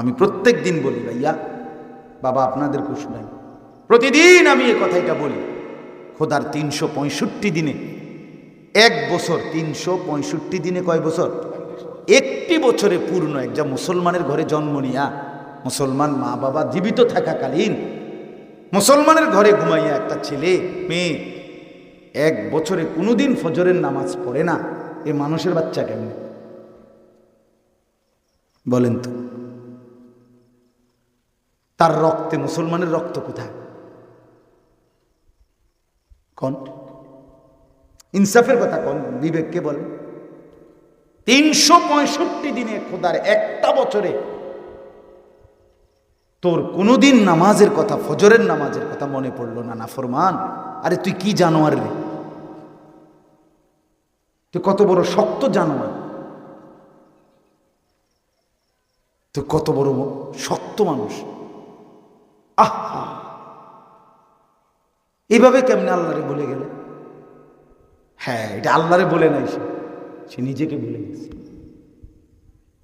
আমি প্রত্যেক দিন বলি, ভাইয়া, বাবা আপনাদেরকে শুনাই প্রতিদিন আমি এ কথাইটা বলি, খোদার তিনশো পঁয়ষট্টি দিনে, এক বছর তিনশো পঁয়ষট্টি দিনে কয় বছর? একটি বছরে পূর্ণ একটা মুসলমানের ঘরে জন্ম নিয়া, মুসলমান মা বাবা জীবিত থাকাকালীন, মুসলমানের ঘরে ঘুমাইয়া একটা ছেলে, মেয়ে, এক বছরে কোনোদিন ফজরের নামাজ পড়ে না, এ মানুষের বাচ্চা কেমন? বলেন তো। তার রক্তে, মুসলমানের রক্ত কোথায়? কন? ইনসাফের কথা কন? বিবেককে বলে তিনশো পঁয়ষট্টি দিনে খোদার একটা বছরে তোর কোনোদিন নামাজের কথা, ফজরের নামাজের কথা মনে পড়ল না না ফরমান? আরে তুই কি জানোয়ার রে? তুই কত বড় শক্ত জানোয়ার। তুই কত বড় শক্ত মানুষ। আহা এইভাবে কেমনে আল্লাহরে বলে গেলে হ্যাঁ এটা আল্লাহরে বলে নাই সে সে নিজেকে ভুলে গেছে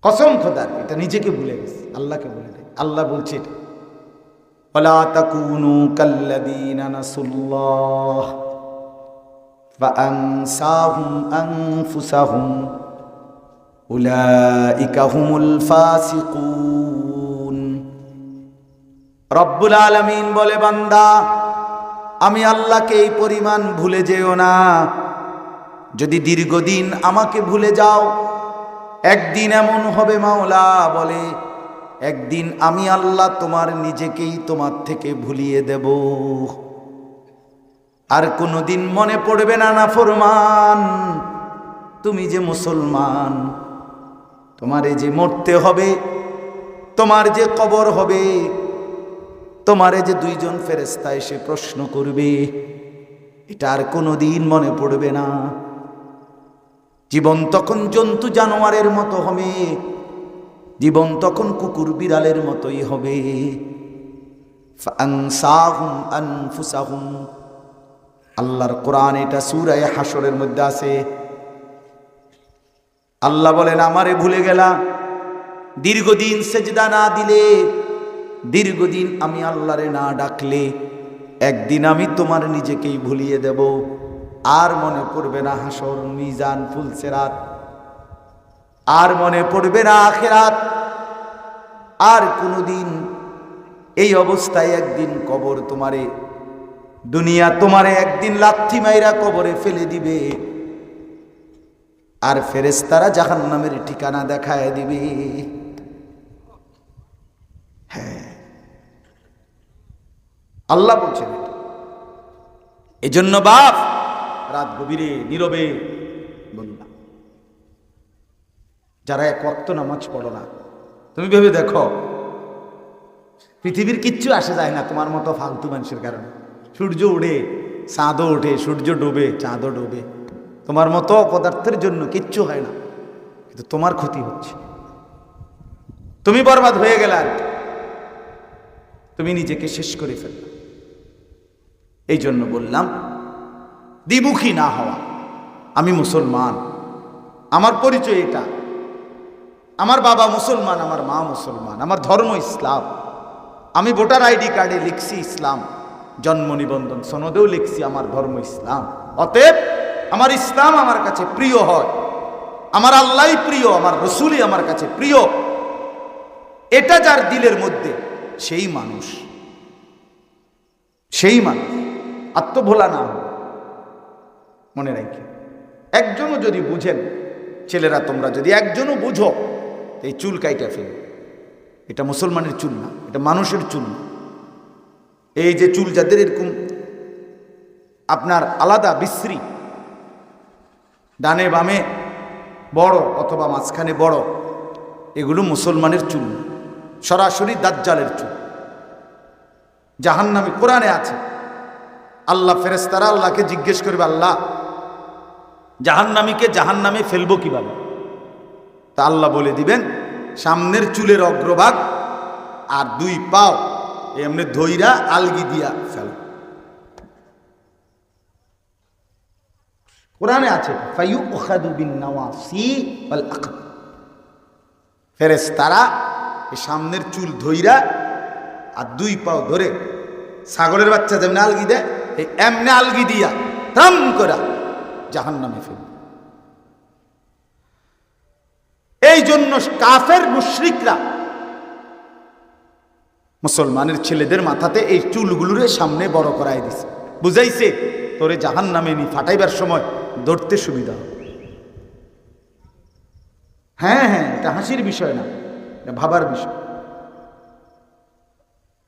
কসম খোদার এটা নিজেকে ভুলে গেছে আল্লাহকে বলে নাই আল্লাহ বলছে এটা ولا تكونوا كالذين نسوا الله فأنساهم أنفسهم أولئك هم الفاسقون রব্বুল আলমিন বলে, বান্দা, আমি আল্লাহকে এই পরিমাণ ভুলে যেও না। যদি দীর্ঘদিন আমাকে ভুলে যাও, একদিন এমন হবে, মাওলা বলে, একদিন আমি আল্লাহ তোমার নিজেকেই তোমার থেকে ভুলিয়ে দেব। আর কোনোদিন মনে পড়বে না না ফরমান, তুমি যে মুসলমান, তোমারে যে মরতে হবে, তোমার যে কবর হবে তোমারে যে দুইজন ফেরেস্তা এসে প্রশ্ন করবে, এটা আর কোনোদিন মনে পড়বে না। জীবন তখন জন্তু জানোয়ারের মতো হবে, জীবন তখন কুকুর বিড়ালের মতোই হবে। আল্লাহর কোরআন এটা সুরায় হাসরের মধ্যে আছে। আল্লাহ বলেন, আমারে ভুলে গেলা, দীর্ঘদিন সেজদা না দিলে দীর্ঘদিন আমি আল্লাহরে না ডাকলে একদিন আমি তোমার নিজেকেই ভুলিয়ে দেব। আর মনে পড়বে না হাসর, মিজান, ফুলসেরাত। আর মনে পড়বে না আখেরাত। আর কোনোদিন এই অবস্থায় একদিন কবর তোমারে, দুনিয়া তোমারে একদিন লাথি মাইরা কবরে ফেলে দিবে। আর ফেরেস্তারা জাহান নামের ঠিকানা দেখায় দিবে। আল্লাহ বলছেন এজন্য বাপ, রাত গভীরে, নীরবে যারা এক ওয়াক্ত নামাজ পড়ো না, তুমি ভেবে দেখো, পৃথিবীর কিচ্ছু আসে যায় না তোমার মতো ফালতু মানুষের কারণে। সূর্য উড়ে চাঁদও ওঠে, সূর্য ডোবে, চাঁদও ডোবে। তোমার মতো পদার্থের জন্য কিচ্ছু হয় না, কিন্তু তোমার ক্ষতি হচ্ছে। তুমি বরবাদ হয়ে গেলে আর তুমি নিজেকে শেষ করে ফেললে। এই জন্য বললাম, দ্বিমুখী না হওয়া। আমি মুসলমান। আমার পরিচয় এটা। আমার বাবা মুসলমান, আমার মা মুসলমান, আমার ধর্ম ইসলাম। আমি ভোটার আইডি কার্ডে লিখছি ইসলাম, জন্ম নিবন্ধন সনদেও লিখছি আমার ধর্ম ইসলাম। অতএব আমার ইসলাম আমার কাছে প্রিয় হয়। আমার আল্লাহ প্রিয়, আমার রসুলই আমার কাছে প্রিয়। এটা যার দিলের মধ্যে, সেই মানুষ। সেই মানুষ। আত্মভোলা না হয়। মনে রাখি। একজনও যদি বুঝেন, ছেলেরা, তোমরা যদি একজনও বুঝো এই চুল কাইটা ফেলে। এটা মুসলমানের চুল না, এটা মানুষের চুল না। এই যে চুল যাদের এরকম, আপনার আলাদা বিশ্রী, ডানে বামে বড় অথবা মাঝখানে বড়, এগুলো মুসলমানের চুল সরাসরি দাজ্জালের চুল। জাহান্নামী কোরআনে আছে আল্লাহ ফেরেস্তারা আল্লাহকে জিজ্ঞেস করবে, আল্লাহ, জাহান্নামীকে জাহান্নামে ফেলব কীভাবে? তা আল্লাহ বলে দিবেন, সামনের চুলের অগ্রভাগ আর দুই পাও এমনি ধইরা আলগি দিয়া ফেল। কোরআনে আছে ফেরেশতারা এই সামনের চুল ধইরা আর দুই পাও ধরে ছাগলের বাচ্চা যেমনি আলগি দেয় এই এমনি আলগি দিয়া থাম করা জাহান নামে ফেলবে। এই জন্য কাফের মুশরিকরা মুসলমানের ছেলেদের মাথাতে এই চুলগুলোরে সামনে বড় করাই দিছে। বুঝাইছে, তোরে জাহান নামে নি ফাটাইবার সময় ধরতে সুবিধা হবে। হ্যাঁ হ্যাঁ এটা হাসির বিষয় না, এটা ভাবার বিষয়।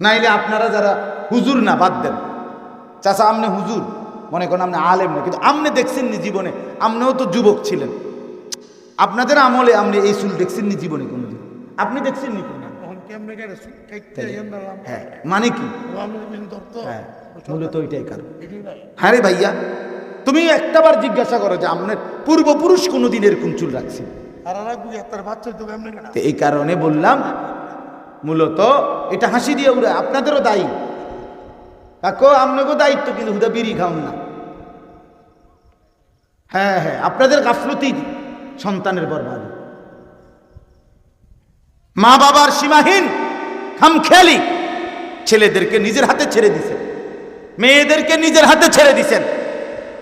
নাইলে আপনারা যারা হুজুর না বাদ দেন চাচা আমনে হুজুর। মনে করেন আপনি আলেম না কিন্তু আমনে দেখছেন নি জীবনে আমনেও তো যুবক ছিলেন। আপনাদের আমলে আপনি এই চুল দেখছেন নি জীবনে কোনোদিন? আপনি দেখছেন নি হ্যাঁ মানে কি? হ্যাঁ মূলত ওইটাই কারণ। হ্যাঁ রে ভাইয়া তুমি একটাবার জিজ্ঞাসা করো যে আপনার পূর্বপুরুষ কোনোদিন এরকম চুল রাখছি এই কারণে বললাম মূলত এটা হাসি দিয়ে উড়ে আপনাদেরও দায়ী। কাকো আপনাকেও দায়িত্ব কিন্তু হুদা বিড়ি খাওন না। হ্যাঁ হ্যাঁ আপনাদের গাফলতি সন্তানের বরবাদ। মা বাবার সীমাহীন খামখেয়ালি ছেলেদেরকে নিজের হাতে ছেড়ে দিছেন। মেয়েদেরকে নিজের হাতে ছেড়ে দিছেন।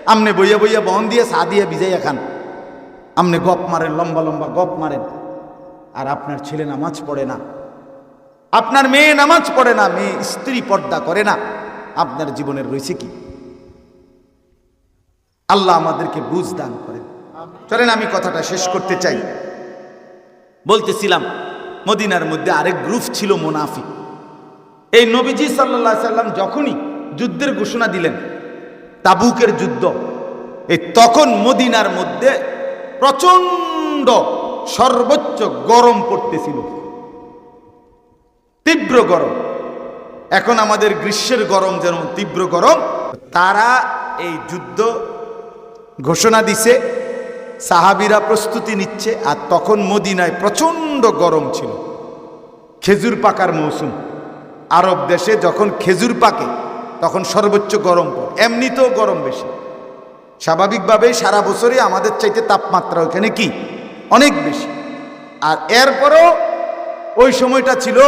আমনে বইয়া বইয়া বন দিয়ে সা দিয়ে ভিজাইয়া খান। আমনে গপ মারেন, লম্বা লম্বা গপ মারেন। আর আপনার ছেলে নামাজ পড়ে না। আপনার মেয়ে নামাজ পড়ে না, মেয়ে স্ত্রী পর্দা করে না। আপনার জীবনের রয়েছে কি? আল্লাহ আমাদেরকে বুঝ দান করেন। চলেন আমি কথাটা শেষ করতে চাই। বলতেছিলাম, মদিনার মধ্যে আরেক গ্রুপ ছিল মোনাফিক। এই নবীজি সাল্লাহ সাল্লাম যখনই যুদ্ধের ঘোষণা দিলেন, তাবুকের যুদ্ধ, এই তখন মদিনার মধ্যে প্রচণ্ড সর্বোচ্চ গরম পড়তেছিল। তীব্র গরম। এখন আমাদের গ্রীষ্মের গরম যেমন তীব্র গরম, তারা এই যুদ্ধ ঘোষণা দিছে, সাহাবিরা প্রস্তুতি নিচ্ছে, আর তখন মদিনায় প্রচণ্ড গরম ছিল। খেজুর পাকার মৌসুম। আরব দেশে যখন খেজুর পাকে, তখন সর্বোচ্চ গরম পড়ে। এমনিতেও গরম বেশি। স্বাভাবিকভাবেই সারা বছরই আমাদের চাইতে তাপমাত্রা ওখানে কি? অনেক বেশি। আর এরপরও ওই সময়টা ছিল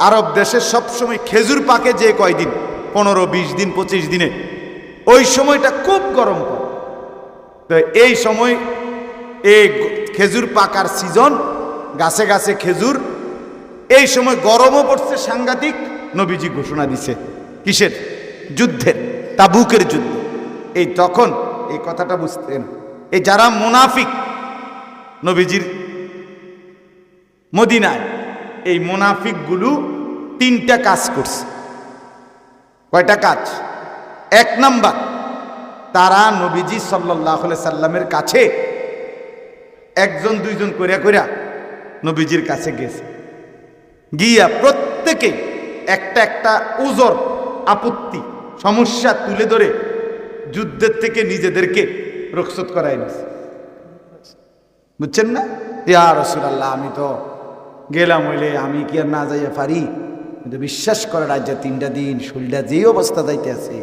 আরব দেশের সবসময় খেজুর পাকে যে কয়দিন? পনেরো, বিশ দিন, পঁচিশ দিনে। ওই সময়টা খুব গরম পড়ে। তো এই সময় এই খেজুর পাকার সিজন, গাছে গাছে খেজুর, এই সময় গরমও পড়ছে সাংঘাতিক, নবীজি ঘোষণা দিছে। কিসের? যুদ্ধের, তাবুকের যুদ্ধ। এই তখন এই কথাটা বুঝতেন এই যারা মুনাফিক, নবীজির মদিনায় এই মুনাফিকগুলো তিনটা কাজ করছে। কয়টা কাজ? এক নাম্বার, তারা নবীজি সাল্লাহ সাল্লামের কাছে একজন, দুইজন করিয়া করিয়া নবীজির কাছে গেছে। গিয়া প্রত্যেকে একটা একটা উজর, আপত্তি, সমস্যা তুলে ধরে যুদ্ধের থেকে নিজেদেরকে রক্ষত করাই নিছে। বুঝছেন না? ইয়া রসুল আল্লাহ আমি তো গেলাম হইলে আমি কি আর না যাইয়া পারি? কিন্তু বিশ্বাস করে রাজ্যে তিনটা দিন শরীরটা যেই অবস্থা যাইতে আছে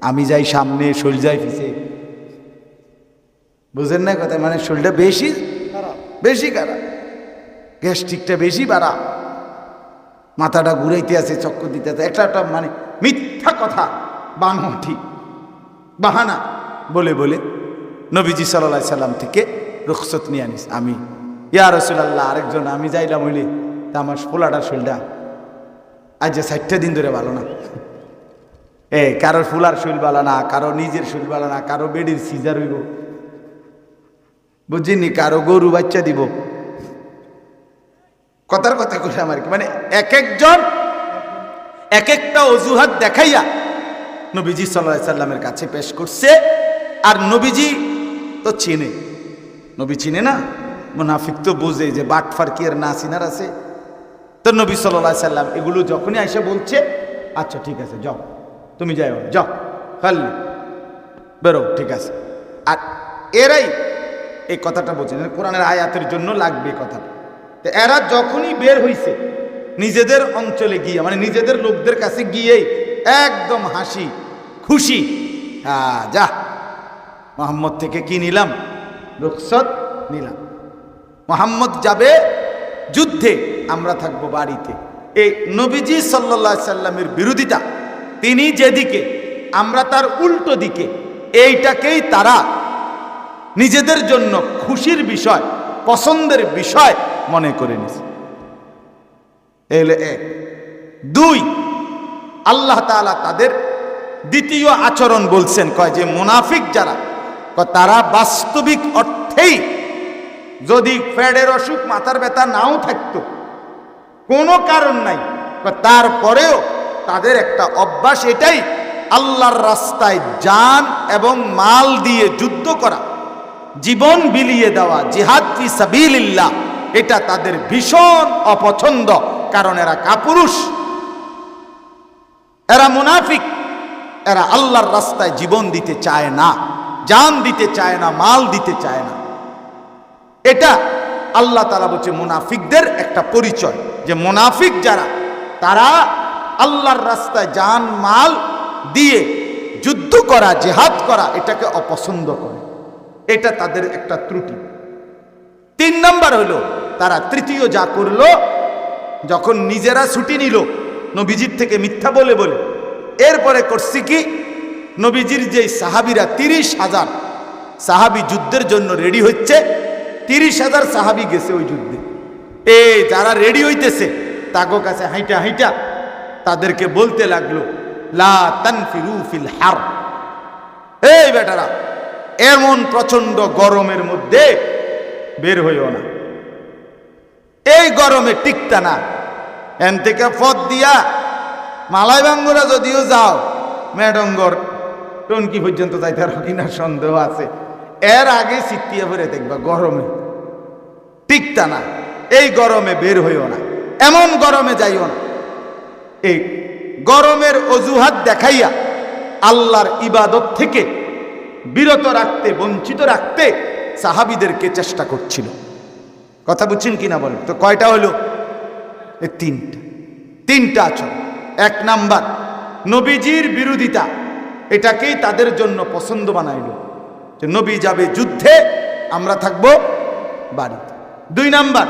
আমি যাই সামনে শরীর যাই পিছে। বুঝেন না কথা? মানে শরীরটা বেশি বেশি খারাপ। গ্যাস্ট্রিকটা বেশি বাড়া। মাথাটা ঘুরাইতে আছে, চক্কর দিতে আছে। একটা একটা মানে মিথ্যা কথা বানহটি বাহানা বলে বলে নবীজি সাল্লাহ সাল্লাম থেকে রুখসত নিয়ে আনিস। আমি ইয়া রসুলাল্লাহ, আরেকজন, আমি যাইলাম হইলে, তা আমার পোলাটা শরীরটা আজ যে ষাটটা দিন ধরে ভালো না। এ, কারোর ফুলার শরীর ভালো না কারও নিজের শরীর ভালো না, কারও বেডির সিজার হইব। বুঝিনি, কারও গরু বাচ্চা দিব। কথার কথা কইলাম আর কি মানে এক একজন, এক একটা অজুহাত দেখাইয়া নবীজি সাল্লাহ সাল্লামের কাছে পেশ করছে, আর নবীজি তো চেনে। নবী চিনে না? মুনাফিক তো বোঝে যে বাটফার কি আর না চিনার আছে। তো নবী সাল্লাহ সাল্লাম এগুলো যখনই এসে বলছে আচ্ছা ঠিক আছে, যাও। তুমি যাও যাও। খাল্লি বেরো, ঠিক আছে। আর এরাই এই কথাটা বলছেন কোরআনের আয়াতের জন্য লাগবে কথাটা। তো এরা যখনই বের হইছে, নিজেদের অঞ্চলে গিয়ে মানে নিজেদের লোকদের কাছে গিয়েই একদম হাসি, খুশি হ্যাঁ যা, মোহাম্মদ থেকে কি নিলাম? রুখসত নিলাম। মোহাম্মদ যাবে যুদ্ধে, আমরা থাকব বাড়িতে। এই নবীজি সাল্লা সাল্লামের বিরোধিতা, তিনি যেদিকে, আমরা তার উল্টো দিকে, এইটাকেই তারা নিজেদের জন্য খুশির বিষয়, পছন্দের বিষয় মনে করে নিছে। এলে এক। দুই, আল্লাহ তাআলা তাদের দ্বিতীয় আচরণ বলছেন, কয় যে মুনাফিক যারা তারা বাস্তবিক অর্থেই যদি ফ্যাডের অসুখ মাথার ব্যথা নাও থাকতো, কোনো কারণ নাই। তারপরেও তাদের একটা অভ্যাস এটাই, আল্লাহর রাস্তায় যান এবং মাল দিয়ে যুদ্ধ করা, জীবন বিলিয়ে দেওয়া, জিহাদ ফি সাবিলিল্লাহ, এটা তাদের ভীষণ অপছন্দ, কারণ এরা কাপুরুষ। এরা মুনাফিক, এরা আল্লাহর রাস্তায় জীবন দিতে চায় না, জান দিতে চায় না, মাল দিতে চায় না। এটা আল্লাহ তালা বলছে মুনাফিকদের একটা পরিচয় যে মুনাফিক যারা, তারা আল্লাহর রাস্তায় জান, মাল দিয়ে যুদ্ধ করা, জেহাদ করা, এটাকে অপছন্দ করে। এটা তাদের একটা ত্রুটি। তিন নাম্বার হলো, তারা তৃতীয় যা করল, যখন নিজেরা ছুটি নিল, নবীজির থেকে মিথ্যা বলে বলে, এরপরে করছি কি? নবীজির যে সাহাবিরা, তিরিশ হাজার সাহাবি যুদ্ধের জন্য রেডি হচ্ছে তিরিশ হাজার সাহাবি গেছে ওই যুদ্ধে। এ, যারা রেডি হইতেছে, তাগো কাছে হাইটা হাইটা। তাদেরকে বলতে লাগল, লা ফিল হার। এই বেটারা, এমন প্রচণ্ড গরমের মধ্যে বের হইও না। এই গরমে টিকতা না। এন থেকে পথ দিয়া মালাই বাঙ্গুরা যদিও যাও, মেডঙ্গর, টনকি পর্যন্ত যাইতে পারো কিনা সন্দেহ আছে। এর আগে সিটিয়ে ভরে দেখবা গরমে। টিকতা না। এই গরমে বের হইও না। এমন গরমে যাইও না। এই গরমের অজুহাত দেখাইয়া আল্লাহর ইবাদত থেকে বিরত রাখতে, বঞ্চিত রাখতে সাহাবিদেরকে চেষ্টা করছিল। কথা বুঝছেন কিনা বলেন? তো কয়টা হলো? তিনটা। তিনটা আচরণ। এক নাম্বার, নবীজির বিরোধিতা। এটাকেই তাদের জন্য পছন্দ বানাইল। যে নবী যাবে যুদ্ধে, আমরা থাকব বাড়িতে। দুই নাম্বার,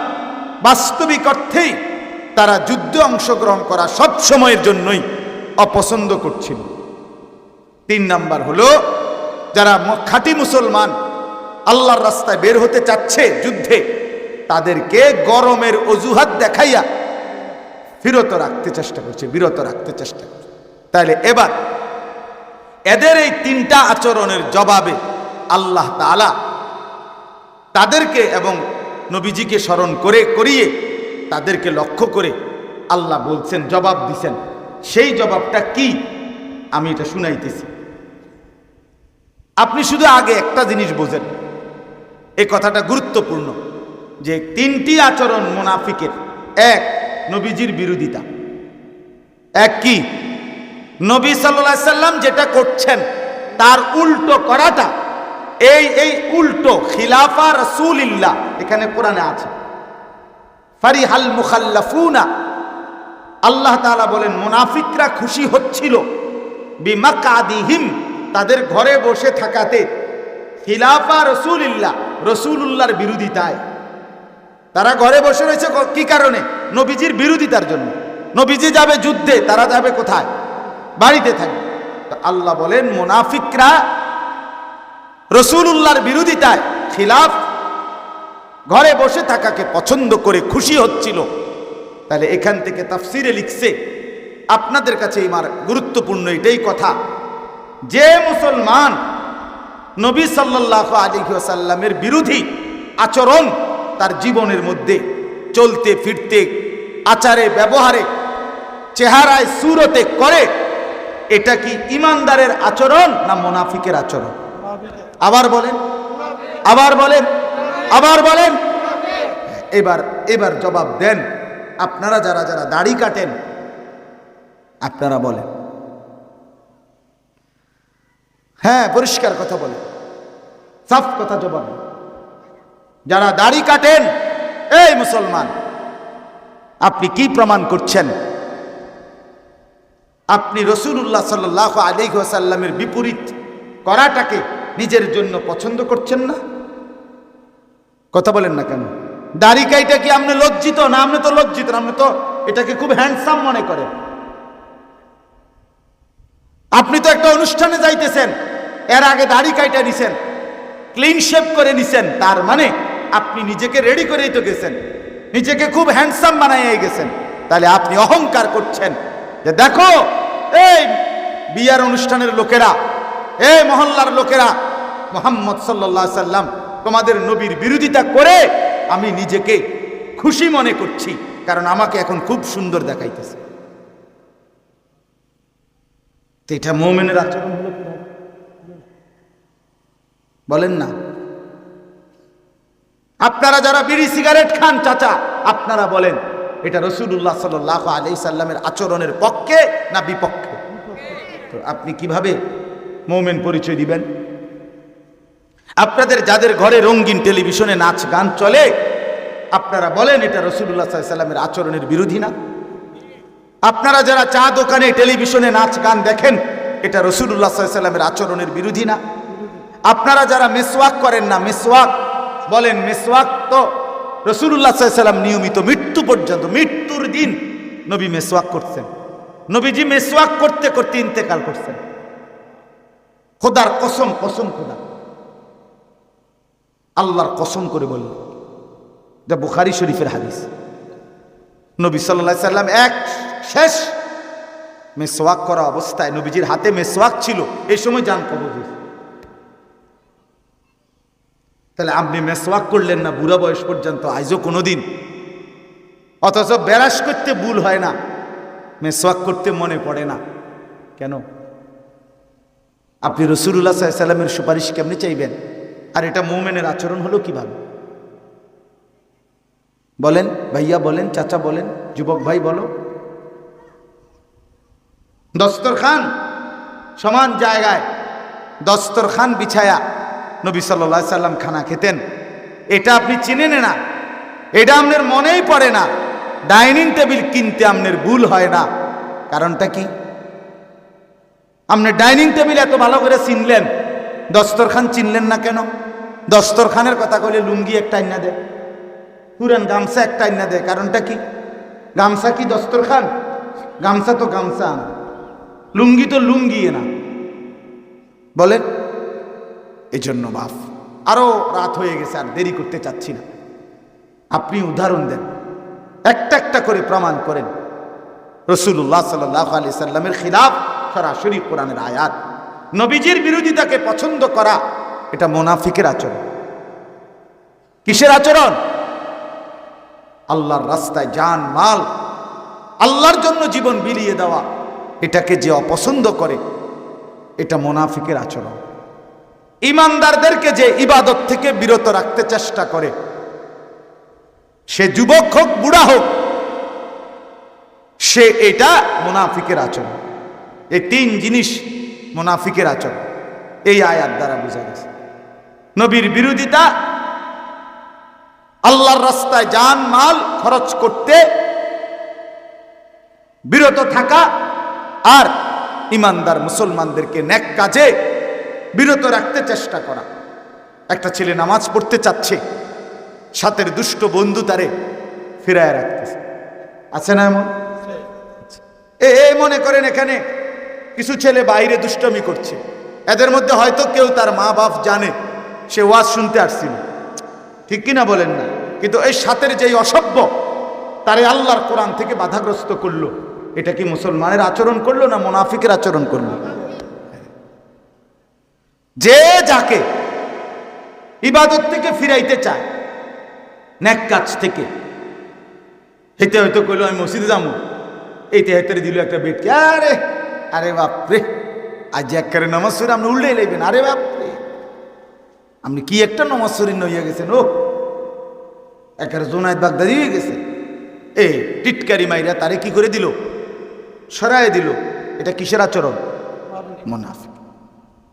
বাস্তবিক অর্থেই তারা যুদ্ধে অংশগ্রহণ করা সব সময়ের জন্যই অপছন্দ করছিল। তিন নাম্বার হলো, যারা খাঁটি মুসলমান আল্লাহর রাস্তায় বের হতে চাচ্ছে যুদ্ধে, তাদেরকে গরমের অজুহাত দেখাইয়া ফিরত রাখতে চেষ্টা করছে, বিরত রাখতে চেষ্টা করছে। তাহলে এবার এদের এই তিনটা আচরণের জবাবে আল্লাহ তাআলা তাদেরকে এবং নবীজিকে স্মরণ করে, করিয়ে তাদেরকে লক্ষ্য করে আল্লাহ বলছেন, জবাব দিছেন। সেই জবাবটা কি? আমি এটা শুনাইতেছি। আপনি শুধু আগে একটা জিনিস বোঝেন। এই কথাটা গুরুত্বপূর্ণ যে তিনটি আচরণ মুনাফিকের। এক, নবীজির বিরোধিতা। এক কি? নবী সাল্লাহ সাল্লাম যেটা করছেন, তার উল্টো করাটা এই এই উল্টো খিলাফা রসুলিল্লাহ এখানে কোরআনে আছে। ফারিহাল মুখাল্লাফুনা। আল্লাহ তাআলা বলেন, মুনাফিকরা খুশি হচ্ছিল। বিমাকাদিহিম, তাদের ঘরে বসে থাকাতে। খিলাফা রসুলিল্লাহ, রসুলুল্লাহর বিরোধিতায়। তারা ঘরে বসে রয়েছে কি কারণে? নবীজির বিরোধিতার জন্য। নবীজি যাবে যুদ্ধে, তারা যাবে কোথায়? বাড়িতে থাকবে। আল্লাহ বলেন, মুনাফিকরা রসুলুল্লাহর বিরোধিতায় খিলাফ ঘরে বসে থাকাকে পছন্দ করে খুশি হচ্ছিল। তাহলে এখান থেকে তাফসিরে লিখছে, আপনাদের কাছে এবার গুরুত্বপূর্ণ এটাই কথা। যে মুসলমান নবী সাল্লাহ আলিহাসাল্লামের বিরোধী আচরণ তার জীবনের মধ্যে চলতে, ফিরতে, আচারে, ব্যবহারে, চেহারায়, সুরতে করে, এটা কি ইমানদারের আচরণ না মোনাফিকের আচরণ? আবার বলেন আবার বলেন আবার বলেন। এবার এবার জবাব দেন। আপনারা যারা যারা দাড়ি কাটেন, আপনারা বলেন। হ্যাঁ পরিষ্কার কথা বলেন। সাফ কথা জবাব যারা দাড়ি কাটেন, এই মুসলমান, আপনি কি প্রমাণ করছেন? আপনি রসুল্লাহ সাল্লাহ আলিহাসাল্লামের বিপরীত করাটাকে নিজের জন্য পছন্দ করছেন না? কথা বলেন না কেন? দাড়ি কাইটা কি আপনি লজ্জিত? না, আপনি তো লজ্জিত, আপনি তো এটাকে খুব হ্যান্ডসাম মনে করেন। আপনি তো একটা অনুষ্ঠানে যাইতেছেন, এর আগে দাড়ি কাইটা নিছেন ক্লিন শেপ করে নিছেন, তার মানে আপনি নিজেকে রেডি করেই তো গেছেন, নিজেকে খুব হ্যান্ডসাম বানাইয়ে গেছেন। তাহলে আপনি অহংকার করছেন যে দেখো, এই বিয়ার অনুষ্ঠানের লোকেরা, এই মহল্লার লোকেরা মোহাম্মদ সাল্লাহ সাল্লাম তোমাদের নবীর বিরোধিতা করে আমি নিজেকে খুশি মনে করছি, কারণ আমাকে এখন খুব সুন্দর দেখাইতেছে। এটা মোমেনের আচরণ বলেন না। আপনারা যারা বিড়ি সিগারেট খান, চাচা, আপনারা বলেন, এটা রসুল্লাহ সাল্লাহ আলি সাল্লামের আচরণের পক্ষে না বিপক্ষে? তো আপনি কীভাবে মোমেন পরিচয় দিবেন? আপনাদের যাদের ঘরে রঙিন টেলিভিশনে নাচ গান চলে, আপনারা বলেন এটা রসুল্লাহ সাল্লামের আচরণের বিরোধী না? আপনারা যারা চা দোকানে টেলিভিশনে নাচ গান দেখেন, এটা রসুল্লাহ সাল্লামের আচরণের বিরোধী না? আপনারা যারা মেসওয়াক করেন না, মেসওয়াক, বলেন মেসওয়াক তো রসুল্লাহ সাল্লাম নিয়মিত মৃত্যু পর্যন্ত, মৃত্যুর দিন নবী মেসওয়াক করছেন নবীজি মেসওয়াক করতে করতে ইন্তেকাল করছেন। খোদার কসম কসম খোদা। আল্লাহর কসম করে বলল যা বুখারি শরীফের হাদিস। নবী সাল্লাহ সাল্লাম এক শেষ মেসওয়াক করা অবস্থায় নবীজির হাতে মেসওয়াক ছিল। এই সময় যান হয়েছে তাহলে আপনি মেসওয়াক করলেন না, বুড়া বয়স পর্যন্ত, আজও কোনো দিন অথচ ব্যারাস করতে ভুল হয় না, মেসওয়াক করতে মনে পড়ে না। কেন? আপনি রসুল্লাহ সাল্লামের সুপারিশ কেমনি চাইবেন? আর এটা মোমেনের আচরণ হলো কীভাবে? বলেন, ভাইয়া বলেন, চাচা বলেন, যুবক ভাই বলো। দস্তরখান, সমান জায়গায় দস্তরখান বিছায়া নবী সাল্লা সাল্লাম খানা খেতেন। এটা আপনি চিনেন না, এটা আপনার মনেই পড়ে না। ডাইনিং টেবিল কিনতে আপনার ভুল হয় না। কারণটা কি? আপনি ডাইনিং টেবিল এত ভালো করে চিনলেন দস্তরখান চিনলেন না কেন? দস্তরখানের কথা কইলে লুঙ্গি একটা আইনা দেয় পুরান গামছা একটা আইনা দেয় কারণটা কি? গামছা কি দস্তরখান? গামছা তো গামছা লুঙ্গি তো লুঙ্গি না। বলেন এই জন্য বাফ আরও রাত হয়ে গেছে, আর দেরি করতে চাচ্ছি না। আপনি উদাহরণ দেন। একটা একটা করে প্রমাণ করেন। রসুল্লাহ সাল্লাহ আলি সাল্লামের খিলাফ সরাসরি কোরআনের আয়াত। নবীজির বিরোধিতাকে পছন্দ করা, এটা মোনাফিকের আচরণ। কিসের আচরণ? আল্লাহর রাস্তায় যান, মাল, আল্লাহর জন্য জীবন বিলিয়ে দেওয়া, এটাকে যে অপছন্দ করে, এটা মোনাফিকের আচরণ। ইমানদারদেরকে যে ইবাদত থেকে বিরত রাখতে চেষ্টা করে, সে যুবক হোক, বুড়া হোক, সে এটা মোনাফিকের আচরণ। এই তিন জিনিস মোনাফিকের আচরণ। এই আয়াত দ্বারা বোঝা গেছে। নবীর বিরোধিতা, আল্লাহর রাস্তায় যান, মাল খরচ করতে, বিরত থাকা আর ইমানদার মুসলমানদেরকে ন্যাক কাজে বিরত রাখতে চেষ্টা করা। একটা ছেলে নামাজ পড়তে চাচ্ছে, সাথের দুষ্ট বন্ধু তারে ফিরায় রাখতেছে। আছে না এমন? এ মনে করেন এখানে কিছু ছেলে বাইরে দুষ্টমি করছে। এদের মধ্যে হয়তো কেউ তার মা বাপ জানে, সে ওয়াজ শুনতে আসছিল। ঠিক কিনা বলেন না? কিন্তু এই সাথের যেই অসভ্য, তারে আল্লাহর কোরআন থেকে বাধাগ্রস্ত করল। এটা কি মুসলমানের আচরণ করল না মোনাফিকের আচরণ করল? যে যাকে ইবাদত থেকে ফিরাইতে চায় ন্যাক কাজ থেকে, হেতে হয়তো কইলো, আমি মসজিদে যাব। এইতে হেতে দিল একটা বেটকে, আরে আরে বাপরে। আজ একবারে নামাজ সরি আপনি উল্টে লাইবেন। আরে বাপরে। আপনি কি একটা নামাজ সরি নইয়া গেছেন, ও? একেবারে জোনায়দ বাগদাদি হয়ে গেছে। এ, টিটকারি মাইরা তারে কি করে দিল? সরাই দিল। এটা কিসের আচরণ? মোনাফিক।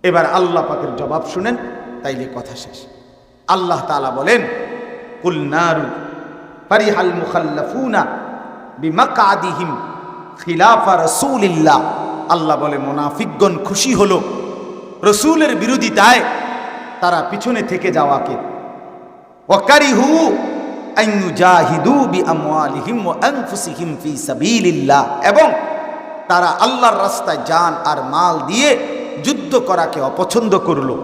এবার আল্লাহ পাকের জবাব শুনেন, তাইলে কথা শেষ। আল্লাহ তাআলা বলেন, কুল নারু ফারিহাল মুখাল্লাফুনা বিমাকাদিহিম খিলাফা রাসূলিল্লাহ। আল্লাহ বলে, মুনাফিকগণ খুশি হলো। রসুলের বিরোধিতায় তারা পিছনে থেকে যাওয়াকে। ওয়াকারিহু এবং তারা আল্লাহর রাস্তায় যান আর মাল দিয়ে যুদ্ধ করাকে অপছন্দ করল।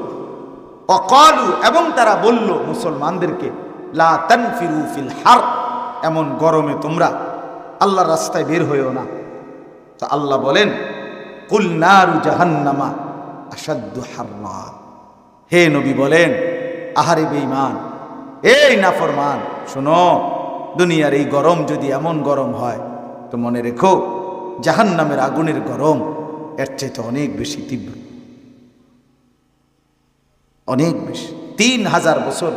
অকালু এবং তারা বলল, মুসলমানদেরকে লা ফিল হার, এমন গরমে তোমরা আল্লাহর রাস্তায় বের হইও না। তো আল্লাহ বলেন কুল নারু জাহান্নামা আসাদ্দু হাররা হে নবী বলেন, আহারে বেঈমান, এই নাফরমান, শোনো, দুনিয়ার এই গরম যদি এমন গরম হয়, তো মনে রেখো, জাহান্নামের আগুনের গরম এর চাইতে অনেক বেশি তীব্র। অনেক বেশি। তিন হাজার বছর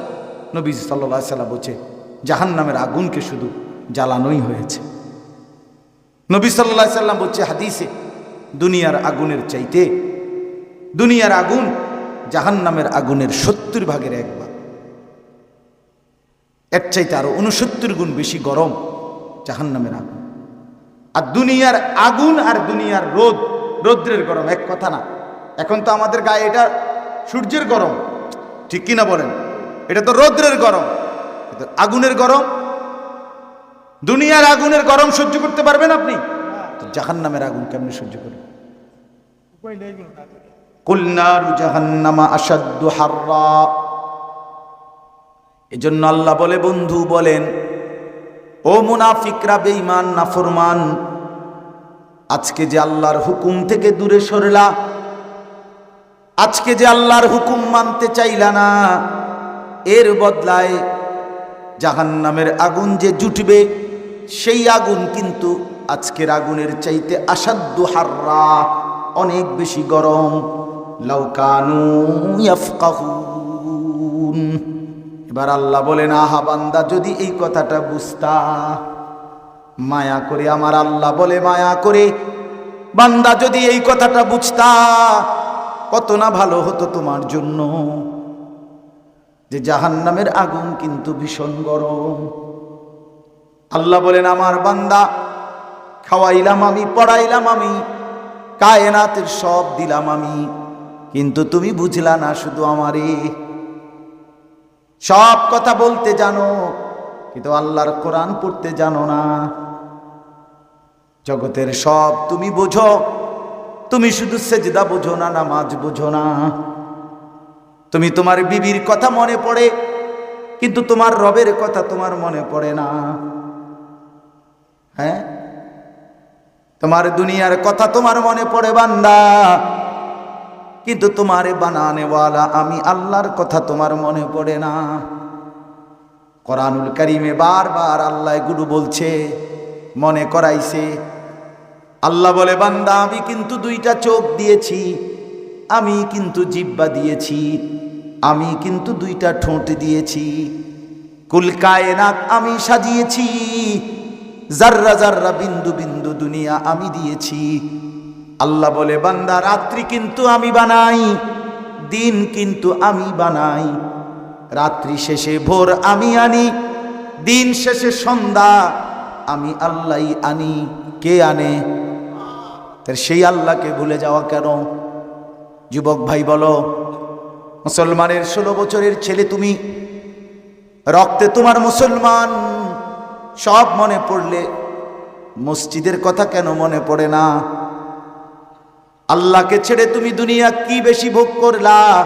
নবী সাল্লাহ সাল্লাম বলছে জাহান নামের আগুনকে শুধু জ্বালানোই হয়েছে। নবী সাল্লাহ সাল্লাম বলছে, হাদিসে দুনিয়ার আগুনের চাইতে। দুনিয়ার আগুন জাহান নামের আগুনের সত্তর ভাগের একবার এর চাইতে আরও উনসত্তর গুণ বেশি গরম জাহান নামের আগুন। আর দুনিয়ার আগুন আর দুনিয়ার রোদ, রৌদ্রের গরম এক কথা না। এখন তো আমাদের গায়ে এটা সূর্যের গরম, ঠিক কিনা বলেন? এটা তো রৌদ্রের গরম আগুনের গরম। দুনিয়ার আগুনের গরম সহ্য করতে পারবেন আপনি? তো জাহান নামের আগুন কেমনি সহ্য কুলনারু জাহান্নামা আসাদ্দু হাররা। এজন্য আল্লাহ বলে বন্ধু বলেন ও মুনাফিকরা বেঈমান নাফরমান আজকে যে আল্লাহর হুকুম থেকে দূরে সরলা আজকে যে আল্লাহর হুকুম মানতে চাইলা না এর বদলায় জাহান্নামের আগুন যে জুটবে সেই আগুন কিন্তু আজকের আগুনের চাইতে আসাধ্য হাররা, অনেক বেশি গরম। লাউকানু এবার আল্লাহ বলেন, আহা বান্দা, যদি এই কথাটা বুঝতা, মায়া করে আমার আল্লাহ বলে মায়া করে, বান্দা যদি এই কথাটা বুঝতা, কত না ভালো হতো তোমার জন্য। যে জাহান্নামের আগুন কিন্তু ভীষণ গরম। আল্লাহ বলেন, আমার বান্দা খাওয়াইলাম আমি, পড়াইলাম আমি, কায়নাতের সব দিলাম আমি। কিন্তু তুমি বুঝলা না শুধু আমারে। সব কথা বলতে জানো, কিন্তু আল্লাহর কোরআন পড়তে জানো না। জগতের সব তুমি বোঝো, তুমি শুধু সেজদা বোঝো না, নামাজ বোঝো না। তুমি তোমার বিবির কথা মনে পড়ে, কিন্তু তোমার রবের কথা তোমার মনে পড়ে না। হ্যাঁ? তোমার দুনিয়ার কথা তোমার মনে পড়ে বান্দা। কিন্তু তোমারে বানানেওয়ালা আমি আল্লাহর কথা তোমার মনে পড়ে না। কোরআনুল করিমে বারবার আল্লাহ গুরু বলছে, মনে করাইছে। আল্লাহ বলে, বান্দা, আমি কিন্তু দুইটা চোখ দিয়েছি, আমি কিন্তু জিব্বা দিয়েছি, আমি কিন্তু দুইটা ঠোঁট দিয়েছি। কুল কায়নাত আমি সাজিয়েছি জাররা জাররা বিন্দু বিন্দু দুনিয়া আমি দিয়েছি। আল্লাহ বলে, বান্দা, রাত্রি কিন্তু আমি বানাই, দিন কিন্তু আমি বানাই। রাত্রি শেষে ভোর আমি আনি, দিন শেষে সন্ধ্যা আমি আল্লাহই আনি। কে আনে? সেই আল্লাহকে ভুলে যাওয়া কেন? যুবক ভাই, বলো, মুসলমানের ষোলো বছরের ছেলে তুমি, রক্তে তোমার মুসলমান সব মনে পড়লে মসজিদের কথা কেন মনে পড়ে না? আল্লাহকে ছেড়ে তুমি দুনিয়া কি বেশি ভোগ করলা?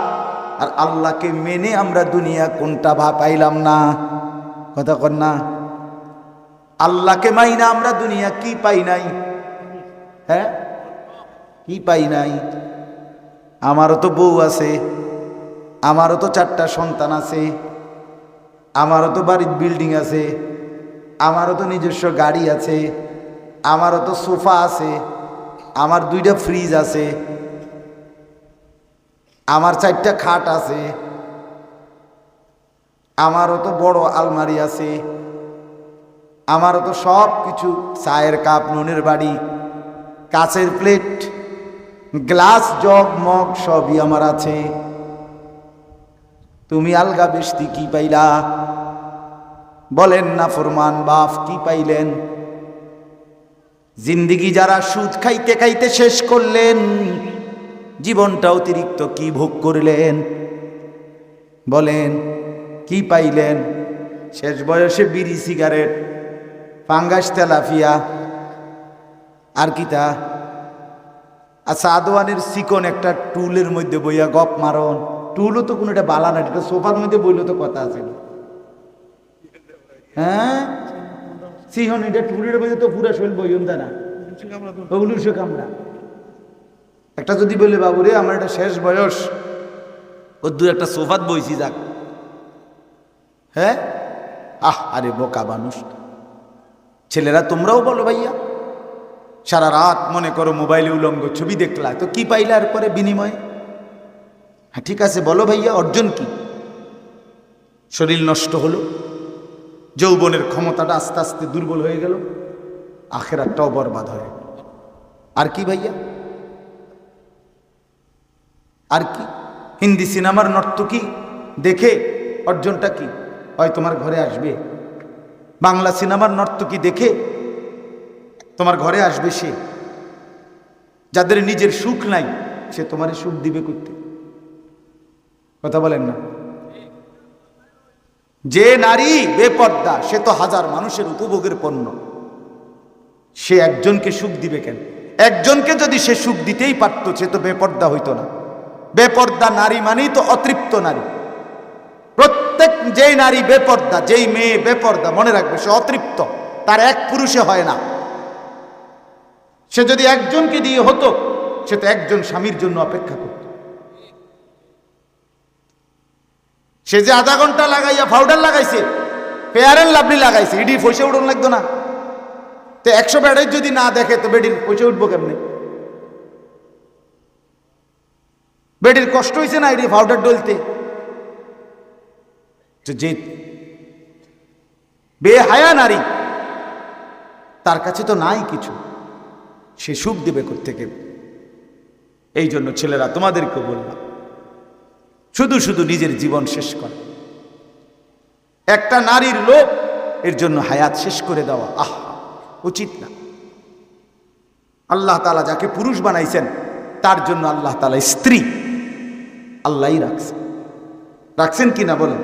আর আল্লাহকে মেনে আমরা দুনিয়া কোনটা ভা পাইলাম না? কথা কর না। আল্লাহকে মাই না আমরা দুনিয়া কি পাই নাই? হ্যাঁ? কি পাই নাই? আমারও তো বউ আছে, আমারও তো চারটা সন্তান আছে, আমারও তো বাড়ির বিল্ডিং আছে আমারও তো নিজস্ব গাড়ি আছে, আমারও তো সোফা আছে, আমার দুইটা ফ্রিজ আছে, আমার চারটা খাট আছে, আমারও তো বড় আলমারি আছে, আমারও তো সব কিছু চায়ের কাপ, নুনের বাড়ি কাচের প্লেট গ্লাস জগ মগ সবই আমার আছে। তুমি আলগা বেশতি কি পাইলা? বলেন না ফরমান বাপ কি পাইলেন? জিন্দিগি যারা সুদ খাইতে খাইতে শেষ করলেন, জীবনটা অতিরিক্ত কি ভোগ করলেন? বলেন, কি পাইলেন? শেষ বয়সে বিড়ি, সিগারেট, ফাঙ্গাস তেলাফিয়া আর কি তা? আচ্ছা আদোয়ানের একটা টুলের মধ্যে বইয়া গপ মারন। টুলও তো কোনো একটা বালা না, এটা সোফার মধ্যে বইলে তো কথা আছে। হ্যাঁ? সিহন এটা টুলের মধ্যে তো পুরা শৈল বইন না? সে কামড়া। একটা যদি বলে বাবু রে আমার এটা শেষ বয়স। ও দু একটা সোফাত বইছি, যাক। হ্যাঁ? আহ, আরে বোকা মানুষ। ছেলেরা, তোমরাও বলো ভাইয়া। সারা রাত মনে করো মোবাইলে উলঙ্গ, ছবি দেখলা। তো কি পাইলা আর পরে বিনিময়ে? হ্যাঁ ঠিক আছে, বলো ভাইয়া, অর্জন কি? শরীর নষ্ট হলো? যৌবনের ক্ষমতাটা আস্তে আস্তে দুর্বল হয়ে গেল আখেরাটাও বরবাদ হয়ে আর কি ভাইয়া? আর কি? হিন্দি সিনেমার নর্তকী দেখে অর্জনটা কি? হয় তোমার ঘরে আসবে। বাংলা সিনেমার নর্তকী দেখে তোমার ঘরে আসবে সে? যাদের নিজের সুখ নাই, সে তোমার সুখ দিবে করতে কথা বলেন না। যে নারী বেপর্দা, সে তো হাজার মানুষের উপভোগের পণ্য। সে একজনকে সুখ দিবে কেন? একজনকে যদি সে সুখ দিতেই পারত, সে তো বেপর্দা হইতো না। বেপর্দা নারী মানেই তো অতৃপ্ত নারী। প্রত্যেক যেই নারী বেপর্দা, যেই মেয়ে বেপর্দা, মনে রাখবে, সে অতৃপ্ত। তার এক পুরুষে হয় না। সে যদি একজনকে দিয়ে হতো, সে তো একজন স্বামীর জন্য অপেক্ষা করত। সে যে আধা ঘণ্টা লাগাইয়া পাউডার লাগাইছে ফেয়ারের লাভলি লাগাইছে, ইডি পয়সা উঠন লাগতো না। তো একশো ব্যাডের যদি না দেখে, তো বেডির পয়সা উঠবো কেমনে? বেডির কষ্ট হয়েছে না ইডি পাউডার ডলতে? তো যে বেহায়া নারী, তার কাছে তো নাই কিছু। সে সুখ দেবে থেকে এই জন্য ছেলেরা তোমাদেরকে বললাম। শুধু শুধু নিজের জীবন শেষ কর। একটা নারীর লোক এর জন্য হায়াত শেষ করে দেওয়া, আহ, উচিত না। আল্লাহ তালা যাকে পুরুষ বানাইছেন, তার জন্য আল্লাহ তালা স্ত্রী, আল্লাহই রাখছেন। রাখছেন কি না বলেন?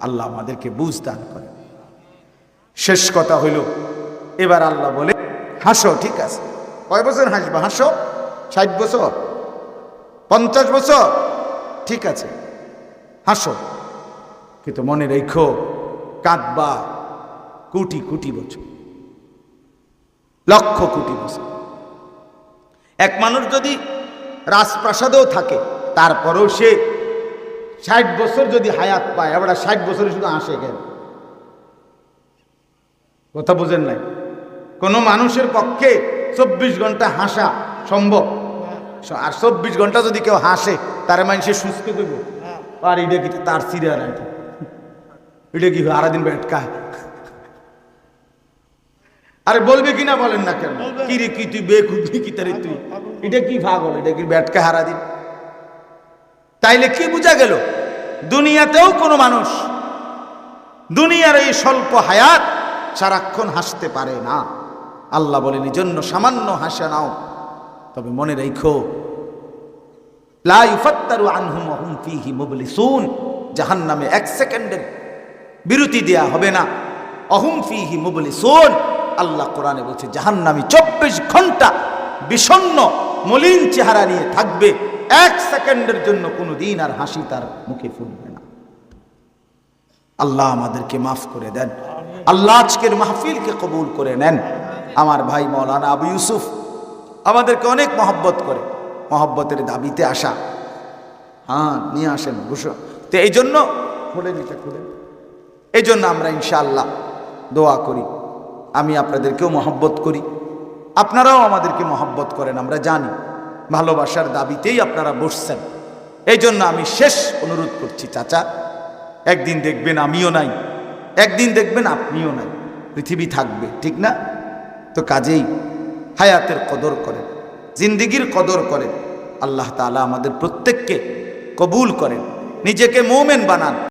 আল্লাহ আমাদেরকে বুঝ দান করে শেষ কথা হইল, এবার আল্লাহ বলে, হাসো, ঠিক আছে। কয় বছর হাসবা? হাসো? ষাট বছর? পঞ্চাশ বছর? ঠিক আছে, হাসো। কিন্তু মনে রেখো, কাঁদবা কোটি কোটি বছর, লক্ষ কোটি বছর। এক মানুষ যদি রাজপ্রাসাদেও থাকে, তারপরেও সে ষাট বছর যদি হায়াত পায় আবার ষাট বছরে শুধু আসে কেন? কথা বোঝেন নাই? কোনো মানুষের পক্ষে চব্বিশ ঘণ্টা হাসা সম্ভব। আর চব্বিশ ঘণ্টা যদি কেউ হাসে তার মানুষে সুস্থ করব আর এটা কি তার সিরিয়াল এটা এটা কি আরাদিন ব্যাটকা। আরে বলবে কিনা বলেন না কেন? কি রে কি তুই বেকুবি? কি তারে তুই? এটা কি ভাগল এটা কি ব্যাটকা হারা দিন তাইলে কি বোঝা গেল? দুনিয়াতেও কোনো মানুষ দুনিয়ার এই স্বল্প হায়াত সারাক্ষণ হাসতে পারে না। আল্লাহ বলেন এই জন্য সামান্য হাসা নাও। তবে মনে রেখো লা ইউফাত্তারু আনহুম ওয়া হুম ফীহি মুবলিসুন। জাহান্নামে এক সেকেন্ডের বিরতি দেয়া হবে না। অহুম ফিহি মুবলিসুন। আল্লাহ কোরআনে বলছে জাহান্নামী চব্বিশ ঘণ্টা বিষণ্ণ মলিন চেহারা নিয়ে থাকবে। এক সেকেন্ডের জন্য কোনো দিন আর হাসি তার মুখে ফুটবে না। আল্লাহ আমাদেরকে মাফ করে দেন। আল্লাহ আজকের মাহফিলকে কবুল করে নেন। আমার ভাই মৌলানা আবু ইউসুফ আমাদেরকে অনেক মহব্বত করে। মহব্বতের দাবিতে আসা। হ্যাঁ নিয়ে আসেন, বসো। তো এই জন্য খুলে নিতে, খুলে এই জন্য আমরা ইনশাআল্লাহ দোয়া করি। আমি আপনাদেরকেও মহব্বত করি। আপনারাও আমাদেরকে মহব্বত করেন, আমরা জানি। ভালোবাসার দাবিতেই আপনারা বসছেন। এই জন্য আমি শেষ অনুরোধ করছি, চাচা। একদিন দেখবেন আমিও নাই। একদিন দেখবেন আপনিও নাই। পৃথিবী থাকবে, ঠিক না? তো কাজেই হায়াতের কদর করেন। জিন্দিগির কদর করেন। আল্লাহ তালা আমাদের প্রত্যেককে কবুল করেন। নিজেকে মোমেন বানান।